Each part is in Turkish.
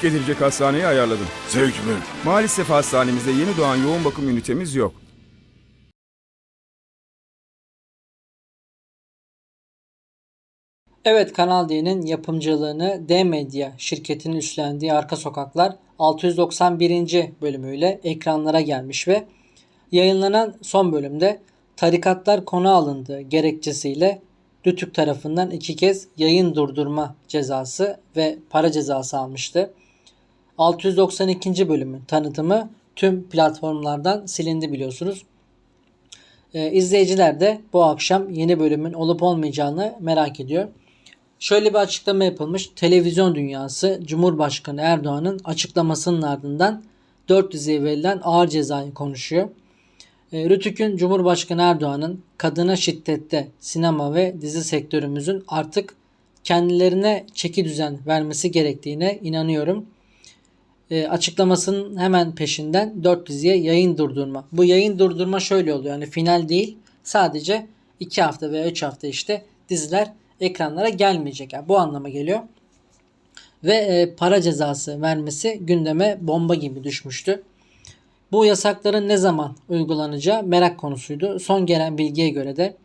Sevk edilecek hastaneyi ayarladım. Zevk mi? Maalesef hastanemizde yeni doğan yoğun bakım ünitemiz yok. Evet Kanal D'nin yapımcılığını D Medya şirketinin üstlendiği Arka Sokaklar 691. bölümüyle ekranlara gelmiş ve yayınlanan son bölümde tarikatlar konu alındığı gerekçesiyle Rütük tarafından iki kez yayın durdurma cezası ve para cezası almıştı. 692. bölümün tanıtımı tüm platformlardan silindi biliyorsunuz. Ee, izleyiciler de bu akşam yeni bölümün olup olmayacağını merak ediyor. Şöyle bir açıklama yapılmış. Televizyon dünyası Cumhurbaşkanı Erdoğan'ın açıklamasının ardından 4 diziye verilen ağır cezayı konuşuyor. E, Rütük'ün Cumhurbaşkanı Erdoğan'ın kadına şiddette sinema ve dizi sektörümüzün artık kendilerine çeki düzen vermesi gerektiğine inanıyorum. E, açıklamasının hemen peşinden 4 diziye yayın durdurma. Bu yayın durdurma şöyle oluyor. Yani final değil. Sadece 2 hafta veya 3 hafta işte diziler ekranlara gelmeyecek. Yani bu anlama geliyor. Ve e, para cezası vermesi gündeme bomba gibi düşmüştü. Bu yasakların ne zaman uygulanacağı merak konusuydu. Son gelen bilgiye göre de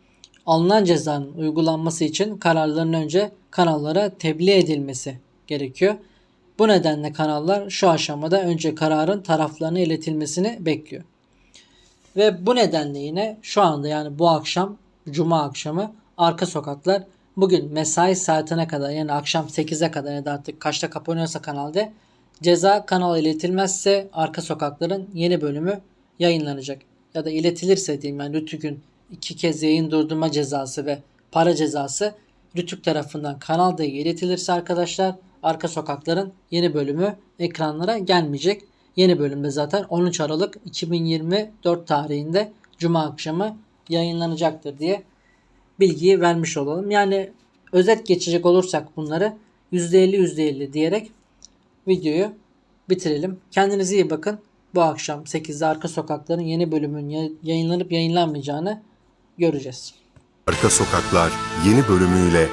alınan cezanın uygulanması için kararların önce kanallara tebliğ edilmesi gerekiyor. Bu nedenle kanallar şu aşamada önce kararın taraflarına iletilmesini bekliyor. Ve bu nedenle yine şu anda yani bu akşam cuma akşamı arka sokaklar bugün mesai saatine kadar yani akşam 8'e kadar ya da artık kaçta kapanıyorsa kanalda ceza kanala iletilmezse arka sokakların yeni bölümü yayınlanacak. Ya da iletilirse diyeyim yani Rütük'ün iki kez yayın durdurma cezası ve para cezası Rütük tarafından kanalda iletilirse arkadaşlar arka sokakların yeni bölümü ekranlara gelmeyecek. Yeni bölümde zaten 13 Aralık 2024 tarihinde Cuma akşamı yayınlanacaktır diye bilgiyi vermiş olalım. Yani özet geçecek olursak bunları %50 %50 diyerek videoyu bitirelim. Kendinize iyi bakın. Bu akşam 8'de Arka Sokakların yeni bölümün yay- yayınlanıp yayınlanmayacağını göreceğiz. Arka Sokaklar yeni bölümüyle